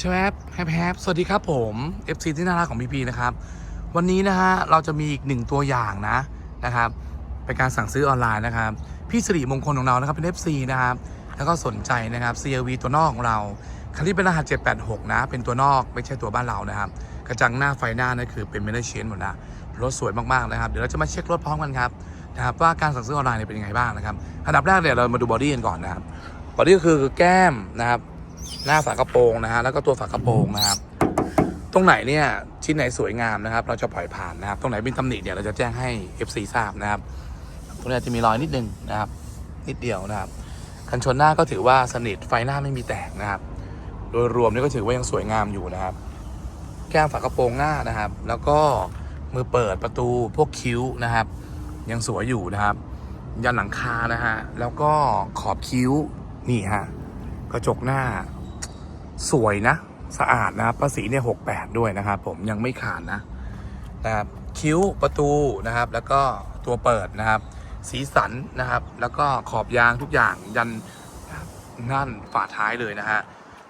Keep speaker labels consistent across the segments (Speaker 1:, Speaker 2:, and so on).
Speaker 1: ชวบแฮปแฮปสวัสดีครับผม FC ที่น่ารักของพีพีนะครับ วันนี้นะฮะเราจะมีอีกหนึ่งตัวอย่างนะนะครับเป็นการสั่งซื้อออนไลน์นะครับ พี่สิริมงคลของเรานะครับเป็น FC นะครับ แล้วก็สนใจนะครับ CLV ตัวนอกของเราคันที่เป็นรหัส 786 นะ เป็นตัวนอกไม่ใช่ตัวบ้านเรานะครับ กระจังหน้าไฟหน้านั่นคือเป็นเมทัลเชนหมดนะรถสวยมากๆนะครับ เดี๋ยวเราจะมาเช็ครถพร้อมกันครับนะครับว่าการสั่งซื้อออนไลน์เนี่ยเป็นยังไงบ้างนะครับอันดับแรกเนี่ยเรามาดูบอดี้กันก่อนนะครับบอดี้ก็คือแก้มนะครับ หน้าฝากระโปรงนะฮะแล้วก็ตัวฝากระโปรงนะครับ ตรงไหนเนี่ยชิ้นไหนสวยงามนะครับ เราจะปล่อยผ่านนะครับ ตรงไหนเป็นตำหนิเนี่ยเราจะแจ้งให้ FC ทราบนะครับ ตรงนี้จะมีรอยนิดนึงนะครับ นิดเดียวนะครับกันชนหน้าก็ถือว่าสนิทไฟหน้าไม่มีแตกนะครับ โดยรวมนี่ก็ถือว่ายังสวยงามอยู่นะครับ แก้มฝากระโปรงหน้านะครับ แล้วก็มือเปิดประตูพวกคิ้วนะครับ ยังสวยอยู่นะครับ ยันหลังคานะฮะแล้วก็ขอบคิ้วนี่ฮะกระจกหน้า สวยนะ สะอาดนะครับภาษีเนี่ยหกแปดด้วยนะครับ ผมยังไม่ขาดนะนะครับคิ้วประตูนะครับ แล้วก็ตัวเปิดนะครับ สีสันนะครับ แล้วก็ขอบยางทุกอย่างยันนั่นฝาท้ายเลยนะฮะ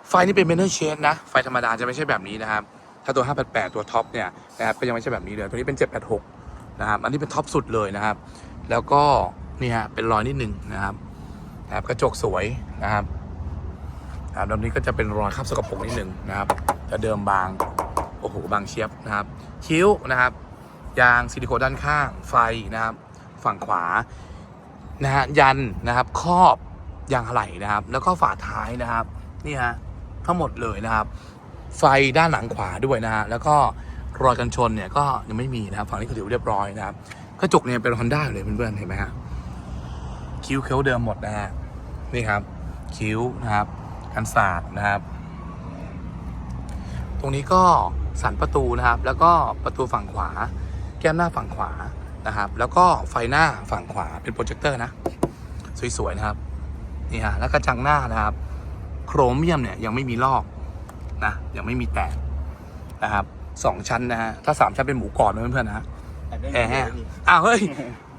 Speaker 1: ไฟนี่เป็นเมนเทอร์เชนนะ ไฟธรรมดาจะไม่ใช่แบบนี้นะครับ ถ้าตัว 588 ตัวท็อปเนี่ยนะครับก็ยังไม่ใช่แบบนี้เลย ตัวนี้เป็น 786 นะครับ อันนี้เป็นท็อปสุดเลยนะครับ แล้วก็นี่ฮะเป็นรอยนิดนึงนะครับนะครับ กระจกสวยนะครับ นะครับลำนี้ก็จะเป็นรอยคราบสกปรกนิดหนึ่งนะครับแต่เดิมบาง โอ้โห บางเชียบนะครับ คิ้วนะครับ ยางซิลิโคนด้านข้าง ไฟนะครับ ฝั่งขวา นะฮะ ยันนะครับ ครอบยางอะไหล่นะครับ แล้วก็ฝาท้ายนะครับ นี่ฮะ ทั้งหมดเลยนะครับ ไฟด้านหลังขวาด้วยนะฮะ แล้วก็รอยกันชนเนี่ยก็ยังไม่มีนะครับ ฝั่งนี้ก็ถือเรียบร้อยนะครับ กระจกเนี่ยเป็นฮอนด้าเลยเพื่อนๆ เห็นไหมฮะ คิ้วเคิ้วเดิมหมดนะฮะ นี่ครับ คิ้วนะครับ กันศาสตร์นะครับ ตรงนี้ก็สันประตูนะครับ แล้วก็ประตูฝั่งขวา แก้มหน้าฝั่งขวานะครับ แล้วก็ไฟหน้าฝั่งขวาเป็นโปรเจคเตอร์นะ สวยๆนะครับนี่ฮะแล้วกระจังหน้านะครับ โครเมียมเนี่ยยังไม่มีลอกนะยังไม่มีแตกนะครับสองชั้นนะฮะถ้าสามชั้นเป็นหมูกรอบนะเพื่อนๆนะแอร์แห้งอ้าวเฮ้ย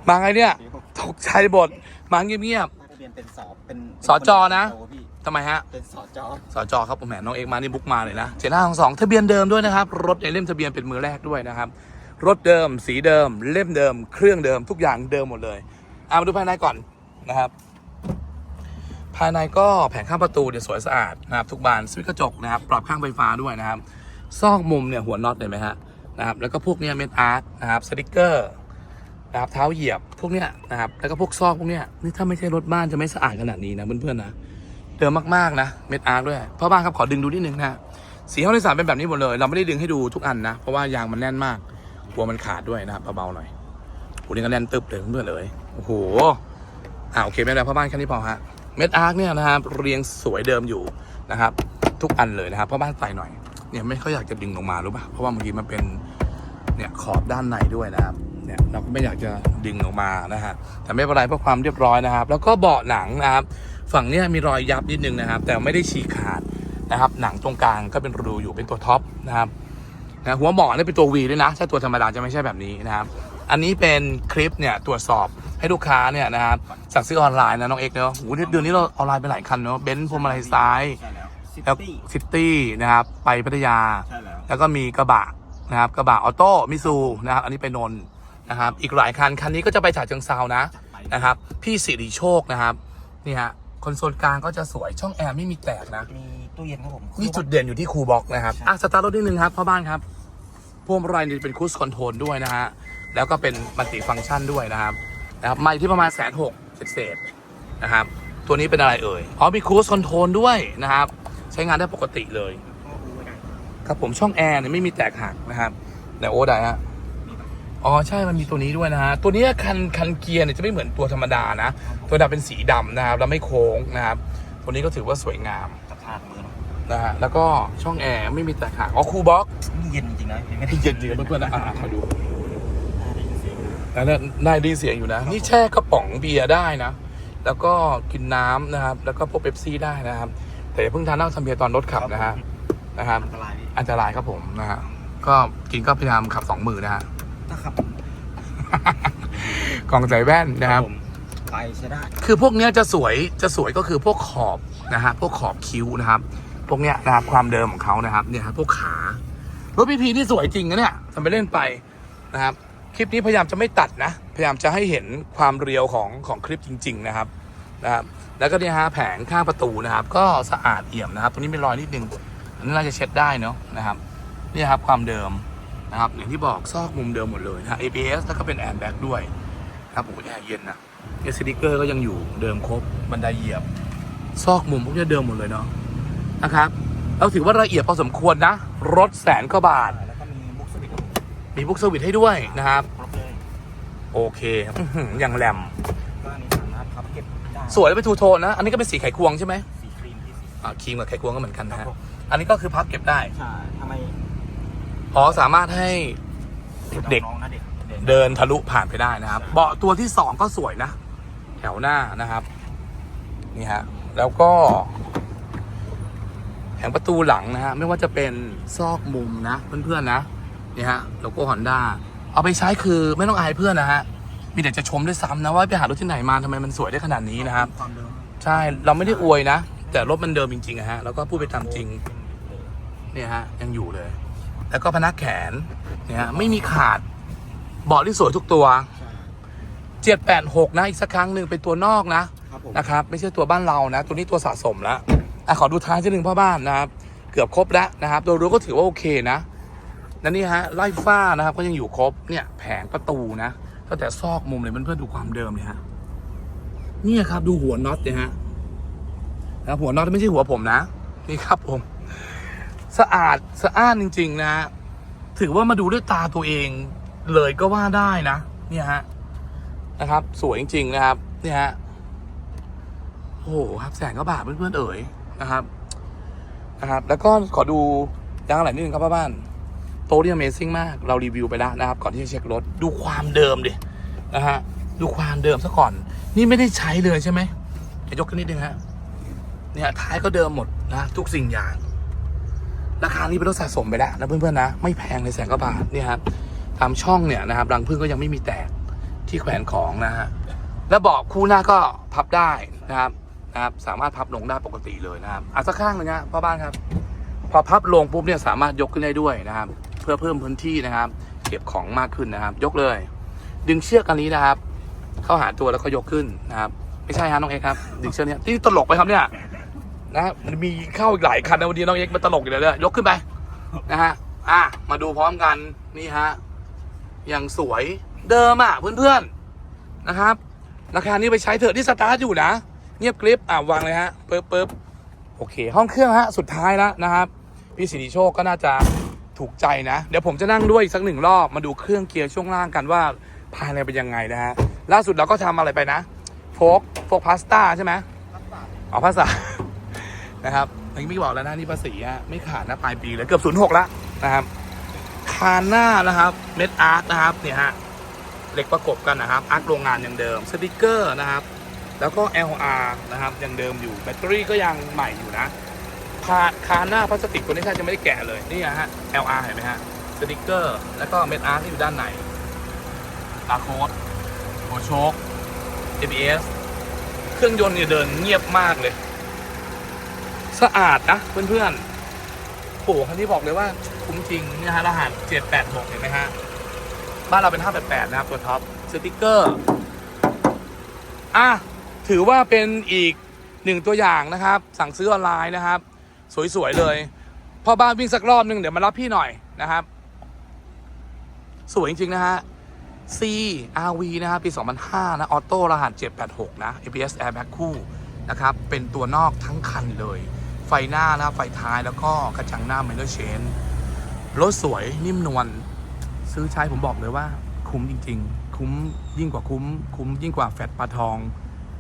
Speaker 1: มาไงเนี่ยตกใจบทมาเงียบ
Speaker 2: ป้ายทะเบียนเป็นสอบเป็น
Speaker 1: สจนะ
Speaker 2: โพี่
Speaker 1: ๆ ทำไมฮะ
Speaker 2: เป็นสอจอ
Speaker 1: สจครับผมแหมน้องเอกมานี่บุ๊กมาเลยนะเจ็ดห้าสองทะเบียนเดิมด้วยนะครับ รถในเล่มทะเบียนเป็นมือแรกด้วยนะครับ รถเดิม สีเดิม เล่มเดิม เครื่องเดิม ทุกอย่างเดิมหมดเลยเอามาดูภายในก่อนนะครับ ภายในก็แผงข้างประตูเนี่ยสวยสะอาดนะครับ ทุกบานสวิตช์กระจกนะครับ ปรับข้างไฟฟ้าด้วยนะครับ ซอกมุมเนี่ยหัวน็อตเห็นไหมฮะนะครับ แล้วก็พวกเนี้ยเม็ดอาร์ตนะครับสติกเกอร์นะครับเท้าเหยียบพวกเนี้ยนะครับ แล้วก็พวกซอกพวกเนี้ยนี่ถ้าไม่ใช่รถบ้านจะไม่สะอาดขนาดนี้นะเพื่อนๆนะ เดิมมากๆนะเม็ดอาร์ตด้วยพ่อบ้านครับขอดึงดูนิดนึงนะสีห้องโดยสารเป็นแบบนี้หมดเลย เราไม่ได้ดึงให้ดูทุกอันนะ เพราะว่ายางมันแน่นมากกลัวมันขาดด้วยนะครับเบาๆหน่อยโหนี่ก็แน่นตึบเลยเพื่อนเลยโอ้โหอ่าโอเคไม่เป็นไรพ่อบ้านแค่นี้พอฮะเม็ดอาร์ตเนี่ยนะครับเรียงสวยเดิมอยู่นะครับ ทุกอันเลยนะครับพ่อบ้านใส่หน่อยเนี่ยไม่ค่อยอยากจะดึงลงมารู้ป่ะเพราะว่าบางทีมันเป็นเนี่ยขอบด้านในด้วยนะครับเนี่ยเราก็ไม่อยากจะดึงออกมานะฮะแต่ไม่เป็นไรเพื่อความเรียบร้อยนะครับ แล้วก็เบาะหนังนะครับ ฝั่งเนี้ยมีรอยยับนิดนึงนะครับ แต่ไม่ได้ฉีกขาดนะครับ หนังตรงกลางก็เป็นรูอยู่เป็นตัวท็อปนะครับนะหัวหมอนี่เป็นตัววีด้วยนะ ถ้าตัวธรรมดาจะไม่ใช่แบบนี้นะครับ อันนี้เป็นคลิปเนี่ยตรวจสอบให้ลูกค้าเนี่ยนะครับสั่งซื้อออนไลน์นะน้องเอกเนาะโหเดือนนี้เราออนไลน์ไปหลายคันเนาะเบนซ์พวงมาลัยซ้าย
Speaker 2: แล้วซิตี้
Speaker 1: นะครับไปพัทยา
Speaker 2: แล้ว
Speaker 1: ก็มีกระบะนะครับกระบะออโต้มิซูนะครับอันนี้ไปนนนะครับอีกหลายคันคันนี้ก็จะไปฉะเชิงเซานะนะครับ พี่สิริโชคนะครับนี่ฮะ คอนโซลกลางก็จะสวยช่องแอร์ไม่มีแตกนะ
Speaker 2: มีตู้เย็นครับผม
Speaker 1: นี่จุดเด่นอยู่ที่คูลบ็อกนะครับอะสตาร์ทรถนิดนึงครับพ่อบ้านครับพวงมาลัยนี่เป็นครูสคอนโทรลด้วยนะฮะแล้วก็เป็นมัลติฟังก์ชันด้วยนะครับนะครับมาอยู่ที่ประมาณแสนหกเศษๆนะครับ ตัวนี้เป็นอะไรเอ่ยอ๋อมีครูสคอนโทรลด้วยนะครับ ใช้งานได้ปกติเลย ครับผมช่องแอร์เนี่ยไม่มีแตกหักนะครับแต่โอ้ได้ฮะ อ๋อใช่มันมีตัวนี้ด้วยนะฮะ ตัวนี้คันคันเกียร์เนี่ยจะไม่เหมือนตัวธรรมดานะ ตัวดำเป็นสีดำนะครับแล้วไม่โค้งนะครับ ตัวนี้ก็ถือว่าสวยงาม
Speaker 2: กระทากมือเนอะ
Speaker 1: นะฮะแล้วก็ช่องแอร์ไม่มีแตกหักอ๋อคูลบ็อก
Speaker 2: นี่เย็นจริงๆนะพี่ไม่ได้
Speaker 1: พี่เย็นจริงๆเพื่อนๆนะอะมาดู
Speaker 2: ได้ยินเสียง
Speaker 1: แล้วได้ได้ยินเสียงอยู่นะ นี่แช่กระป๋องเบียร์ได้นะ แล้วก็กินน้ำนะครับ แล้วก็พวกเป๊ปซี่ได้นะครับ แต่อย่าเพิ่งทานเหล้าทำเบียร์ตอนรถขับนะฮะนะครับ
Speaker 2: อันตรายพี่
Speaker 1: อันตรายครับผมนะฮะก็กินก็พยายามขับสองมือนะฮะ
Speaker 2: ถ้าขับ
Speaker 1: กล่องใส่แว่นนะครับ
Speaker 2: ผมไปใช้ได้
Speaker 1: คือพวกเนี้ยจะสวยจะสวยก็คือพวกขอบนะฮะพวกขอบคิ้วนะครับ พวกเนี้ยนะครับความเดิมของเขานะครับเนี่ยครับพวกขารถพีพีนี่สวยจริงนะเนี่ยทำไปเล่นไปนะครับ คลิปนี้พยายามจะไม่ตัดนะ พยายามจะให้เห็นความเรียวของของคลิปจริง ๆ นะครับนะครับแล้วก็เนี่ยฮะแผงข้างประตูนะครับ ก็สะอาดเอี่ยมนะครับ ตรงนี้มีรอยนิดนึงอันนี้น่าจะเช็ดได้เนาะนะครับเนี่ยครับความเดิม นะครับอย่างที่บอกซอกมุมเดิมหมดเลยนะ ABS แล้วก็เป็นแอร์แบ็กด้วยนะครับโอ้โหแอร์เย็นนะเอสติกเกอร์ก็ยังอยู่เดิมครบบันไดเหยียบ ซอกมุมพวกนี้เดิมหมดเลยเนาะนะครับเราถือว่าละเอียดพอสมควรนะ รถแสนกว่าบาท
Speaker 2: แล้วก็มีบุ๊กสวิตครับผม
Speaker 1: มีบุ๊กเซอร์วิสให้ด้วยนะครับ
Speaker 2: ครบเลย
Speaker 1: โอเคอื้อหืออย่างแหลม
Speaker 2: ก็อันนี้สามารถพับเก็บได้
Speaker 1: สวยแล้วเป็นทูโทนนะ อันนี้ก็เป็นสีไขควงใช่ไหม
Speaker 2: สีครีมที่สี
Speaker 1: อ่าครีมกับไขควงก็เหมือนกันนะ
Speaker 2: ครั
Speaker 1: ฮะ
Speaker 2: บผม
Speaker 1: อันนี้ก็คือพับเก็บได้
Speaker 2: ใช่ทำไม
Speaker 1: อ๋อสามารถให้เด็ก
Speaker 2: น้องๆนะเด็กเด็ก
Speaker 1: เดินทะลุผ่านไปได้นะครับ เบาะตัวที่สองก็สวยนะ แถวหน้านะครับนี่ฮะแล้วก็ แผงประตูหลังนะฮะไม่ว่าจะเป็นซอกมุมนะเพื่อนๆนะนี่ฮะโลโก้ฮอนด้าเอาไปใช้คือไม่ต้องอายเพื่อนนะฮะมีแต่จะชมด้วยซ้ำนะว่าไปหารถที่ไหนมาทำไมมันสวยได้ขนาดนี้นะครับ
Speaker 2: ความเดิม
Speaker 1: ใช่เราไม่ได้อวยนะ แต่รถมันเดิมจริงๆอะฮะแล้วก็พูดไปตามจริงเนี่ยฮะยังอยู่เลย แล้วก็พนักแขนเนี่ยฮะไม่มีขาดเบาะที่สวยทุกตัว
Speaker 2: ใช่
Speaker 1: 786 นะ อีกสักครั้งหนึ่งเป็นตัวนอกนะ
Speaker 2: ครับผม
Speaker 1: นะครับ ไม่ใช่ตัวบ้านเรานะ ตัวนี้ตัวสะสมแล้วอะขอดูท้ายที่หนึ่งพ่อบ้านนะครับ เกือบครบแล้วนะครับโดยรวมก็ถือว่าโอเคนะนั่นนี่ฮะไล่ฟ้านะครับ ก็ยังอยู่ครบเนี่ยแผงประตูนะตั้งแต่ซอกมุมเลยเพื่อนๆดูความเดิมเลยฮะเนี่ยครับดูหัวน็อตเนี่ยฮะนะครับหัวน็อตไม่ใช่หัวผมนะ นี่ครับผม สะอาดสะอ้านจริง ๆ นะฮะถือว่ามาดูด้วยตาตัวเองเลยก็ว่าได้นะ เนี่ยฮะนะครับ สวยจริง ๆ นะครับ เนี่ยฮะโอ้โหครับแสนก็บาทเพื่อนๆเอ๋ยนะครับนะครับ แล้วก็ขอดูยางอะไรนิดนึงครับพ่อบ้านโต๊ะที่ Amazing มาก เรารีวิวไปแล้วนะครับ ก่อนที่จะเช็ครถดูความเดิมดินะฮะดูความเดิมซะก่อน นี่ไม่ได้ใช้เลยใช่ไหมยกขึ้นนิดนึงฮะเนี่ยท้ายก็เดิมหมดนะ ทุกสิ่งอย่าง ราคานี้เป็นรถสะสมไปแล้วนะเพื่อนๆนะ ไม่แพงเลยแสนกว่าบาทเนี่ยครับตามช่องเนี่ยนะครับรังพึ่งก็ยังไม่มีแตกที่แขวนของนะฮะแล้วเบาะคู่หน้าก็พับได้นะครับนะครับสามารถพับลงได้ปกติเลยนะครับอะสักข้างหนึ่งนะพ่อบ้านครับ พอพับลงปุ๊บเนี่ยสามารถยกขึ้นได้ด้วยนะครับ เพื่อเพิ่มพื้นที่นะครับ เก็บของมากขึ้นนะครับ ยกเลย ดึงเชือกอันนี้นะครับ เข้าหาตัวแล้วก็ยกขึ้นนะครับ ไม่ใช่ฮะน้องเอกครับ ดึงเชือกเนี้ยที่ตลกไปครับเนี่ย นะมันมีเข้าอีกหลายคันนะวันนี้น้องเอกมันตลกอยู่เลยเนี่ยยกขึ้นไปนะฮะอะมาดูพร้อมกันนี่ฮะอย่างสวยเดิมอะเพื่อนๆนะครับ ราคานี้ไปใช้เถอะที่สตาร์ทอยู่นะ เงียบกริบอะวางเลยฮะปึ๊บปึ๊บโอเค ห้องเครื่องฮะสุดท้ายแล้วนะครับ พี่สิริโชคก็น่าจะถูกใจนะ เดี๋ยวผมจะนั่งด้วยอีกสักหนึ่งรอบมาดูเครื่องเกียร์ช่วงล่างกันว่าภายในเป็นยังไงนะฮะล่าสุดเราก็ทำอะไรไปนะโฟกโฟกพาสต้าใช่ไหมอ๋อภาษา นะครับเมื่อกี้ไม่บอกแล้วนะนี่ภาษีฮะไม่ขาดนะปลายปีเลยเกือบศูนย์หกแล้วนะครับคานหน้านะครับเม็ดอาร์ตนะครับเนี่ยฮะเหล็กประกบกันนะครับอาร์ตโรงงานอย่างเดิมสติกเกอร์นะครับ แล้วก็ LR นะครับยังเดิมอยู่แบตเตอรี่ก็ยังใหม่อยู่นะคาคานหน้าพลาสติกตัวนี้แทบจะไม่ได้แกะเลยนี่ฮะ LR เห็นไหมฮะสติกเกอร์ แล้วก็เม็ดอาร์ตที่อยู่ด้านในบาร์โค้ดหัวโชค ABS เครื่องยนต์เนี่ยเดินเงียบมากเลย สะอาดนะเพื่อนๆโอ้หคันนี้บอกเลยว่าคุ้มจริงเนี่ยฮะรหัส786เห็นไหมฮะ บ้านเราเป็น588นะครับ ตัวท็อปสติกเกอร์ อะ ถือว่าเป็นอีกหนึ่งตัวอย่างนะครับ สั่งซื้อออนไลน์นะครับ สวย ๆ เลยพ่อบ้านวิ่งสักรอบหนึงเดี๋ยวมารับพี่หน่อยนะครับ สวยจริง ๆ นะฮะ C RV นะครับปี 2005 นะ ออโต้รหัส 786 นะ ABS airbag คู่ นะครับ เป็นตัวนอกทั้งคันเลย ไฟหน้านะครับไฟท้ายแล้วก็กระจังหน้า m ม n เ r Chain รถสวยนิ่มนวลซื้อใช้ผมบอกเลยว่า คุ้มจริง ๆ คุ้มยิ่งกว่าคุ้ม คุ้มยิ่งกว่าแฟดปลาทอง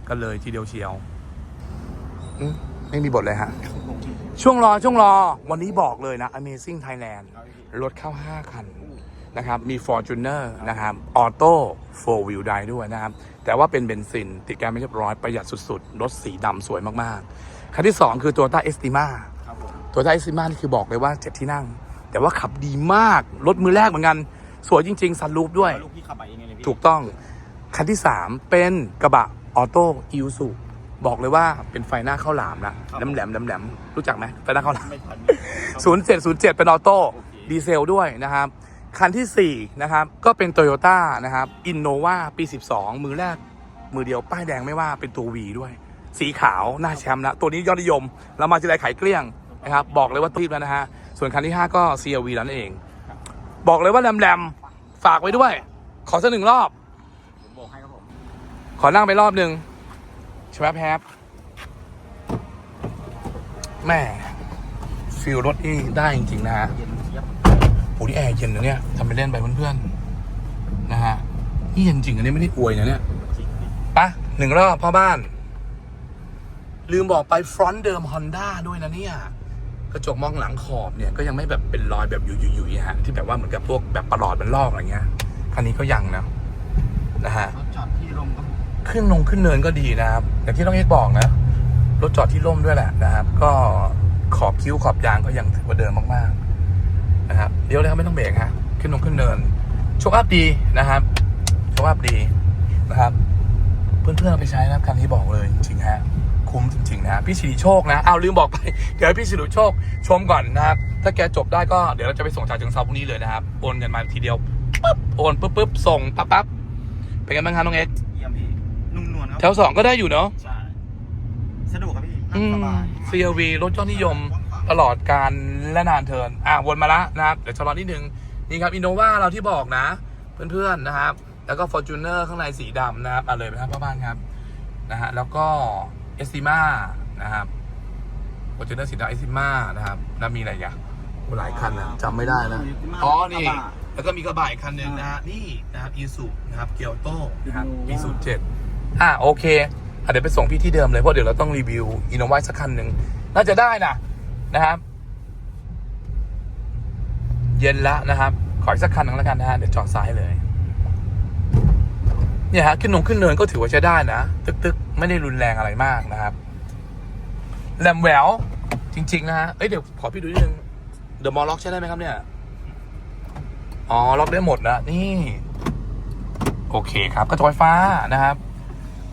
Speaker 1: กันเลยทีเดียวเชียวอืมไม่มีบทเลยฮะ ช่วงรอช่วงรอวันนี้บอกเลยนะ Amazing Thailand รถเข้า 5 คันนะครับ มี Fortuner นะครับออโต้4 Wheel Drive ด้วยนะครับ แต่ว่าเป็นเบนซิน ติดแกรมไม่เรียบร้อยประหยัดสุดๆ รถสีดำสวยมากๆ คันที่ 2 คือ Toyota Estima
Speaker 2: ครับผม
Speaker 1: Toyota Estima นี่คือบอกเลยว่า7ที่นั่ง แต่ว่าขับดีมาก รถมือแรกเหมือนกัน สวยจริง ๆ ซันรูปด้วย
Speaker 2: ลูกพี่ขับไปเองเลยพี่
Speaker 1: ถูกต้อง คันที่ 3 เป็นกระบะออโต้อิวสุบอกเลยว่าเป็นไฟหน้าข้าวหลามนะแหลมแหลมแหลมแหลมๆรู้จักไหมไฟหน้าข้าวหลาม
Speaker 2: ไม่ทัน
Speaker 1: ศูนย์เจ็ดศูนย์เจ็ดเป็นออโต้
Speaker 2: โอเค
Speaker 1: ดีเซลด้วยนะครับ คันที่ 4 นะครับ ก็เป็น Toyota นะครับอินโนวาปี 12 มือแรก มือเดียวป้ายแดงไม่ว่าเป็นตัว V ด้วย สีขาวหน้าแชมป์นะตัวนี้ยอดนิยมแล้วมาทีไรขายเกลี้ยงนะครับบอกเลยว่าตีบแล้วนะฮะส่วนคันที่ 5 ก็ CRV นั่นเอง บอกเลยว่าแรมแรมฝากไว้ด้วย ขอสักหนึ่งรอบ
Speaker 2: ผมบอรับผม
Speaker 1: ขอนั่งไปรอบหนึ่งชวบแฮปแม่ฟิลรถนี่ได้จริง ๆ นะฮะโอ้ที่แอร์เย็นนะเนี่ยทำไปเล่นไปเพื่อนๆนะฮะนี่เย็นจริงอันนี้ไม่ได้อวยนะเนี่ยปะหนึ่งรอบพ่อบ้าน ลืมบอกไปฟรอนต์เดิม Honda ด้วยนะเนี่ย กระจกมองหลังขอบเนี่ย ก็ยังไม่แบบเป็นรอยแบบหยุยๆๆฮะ ที่แบบว่าเหมือนกับพวกแบบประหลอดมันลอกอะไรเงี้ย คันนี้ก็ยังนะนะฮะ
Speaker 2: รถจอดที่ลมครับผม
Speaker 1: ขึ้นลงขึ้นเนินก็ดีนะครับอย่างที่น้องเอกบอกนะ รถจอดที่ร่มด้วยแหละนะครับ ก็ขอบคิ้วขอบยางก็ยังถือว่าเดิมมากๆนะครับเดี๋ยวเลยครับไม่ต้องเบรกฮะขึ้นลงขึ้นเนินโชคอัพดีนะครับโชคอัพดีนะครับ เพื่อนๆเอาไปใช้นะครับคันนี้บอกเลยจริงๆฮะ คุ้มจริงๆนะพี่สิริโชคนะเอาวลืมบอกไป เดี๋ยวให้พี่สิริโชคชมก่อนนะครับ ถ้าแกจบได้ก็เดี๋ยวเราจะไปส่งจากจังเซาพรุ่งนี้เลยนะครับ โอนเงินมาทีเดียวปุ๊บโอนปุ๊บปุ๊บส่งปั๊บปั๊บเป็นไงบ้างครับน้องเอ็กซ์
Speaker 2: เยี่ยมพี่นุ่มนวลครับ
Speaker 1: แถวสองก็ได้อยู่เนาะ
Speaker 2: ใช่สะดวกครับพี่นั่
Speaker 1: อื
Speaker 2: งส
Speaker 1: ม
Speaker 2: บาย
Speaker 1: CRV รถยอดนิยมตลอดการและนานเทินอะวนมาละนะครับ เดี๋ยวชะลอนิดนึงนี่ครับอินโนวาเราที่บอกนะ เพื่อนๆนะครับ แล้วก็ Fortuner ข้างในสีดำนะครับอะเลยไปครับพ่อบ้านครับนะฮะแล้วก็เอสติมานะครับ Fortuner สีดำเอสติมานะครับ แล้วมีอะไรอีกอะโอ้หลายคันนะจำไม่ได้แล้วอ๋อ นี่ แล้วก็มีกระบะอีกคันหนึ่งนะฮะนี่นะครับอีสุนะครับเกียวโต้นะครับปีศูนย์เจ็ดอะโอเคอะเดี๋ยวไปส่งพี่ที่เดิมเลย เพราะเดี๋ยวเราต้องรีวิวอินโนวาสักคันหนึ่งน่าจะได้นะนะครับ เย็นละนะครับ ขออีกสักคันหนึงแล้วกันนะฮะเดี๋ยวจอดซ้ายเลย เนี่ยฮะขึ้นลงขึ้นเนินก็ถือว่าใช้ได้นะ ตึกๆไม่ได้รุนแรงอะไรมากนะครับแหลมแหววจริง ๆ นะฮะเอ้ยเดี๋ยวขอพี่ดูนิดนึงเดอะมอลล็อกใช้ได้ไหมครับเนี่ยอ๋อล็อกได้หมดนะนี่ โอเคครับกระจกไฟฟ้านะครับ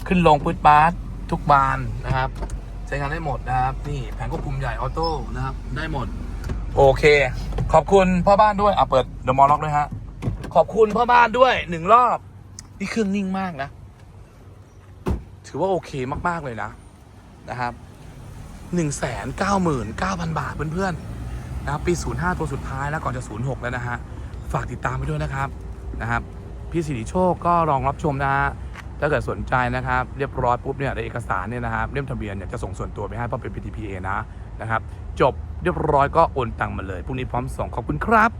Speaker 1: ขึ้นลงปืดบาร์ทุกบานนะครับใช้งานได้หมดนะครับ นี่แผงควบคุมใหญ่ออโต้นะครับ ได้หมด โอเค ขอบคุณพ่อบ้านด้วยอะเปิดเดอะมอลล็อกด้วยฮะขอบคุณพ่อบ้านด้วยหนึ่งรอบ นี่เครื่องนิ่งมากนะ ถือว่าโอเคมากๆเลยนะนะครับหนึ่งแสนเก้าหมื่นเก้าพันบาทเพื่อนๆนะครับปี05ตัวสุดท้ายแล้วก่อนจะ06แล้วนะฮะ ฝากติดตามไปด้วยนะครับนะครับ พี่สิริโชคก็ลองรับชมนะฮะถ้าเกิดสนใจนะครับ เรียบร้อยปุ๊บเนี่ยในเอกสารเนี่ยนะครับเล่มทะเบียนเนี่ยจะส่งส่วนตัวไปให้เพราะเป็น PTPA นะนะครับ จบเรียบร้อยก็โอนตังมาเลยพรุ่งนี้พร้อมส่งขอบคุณครับ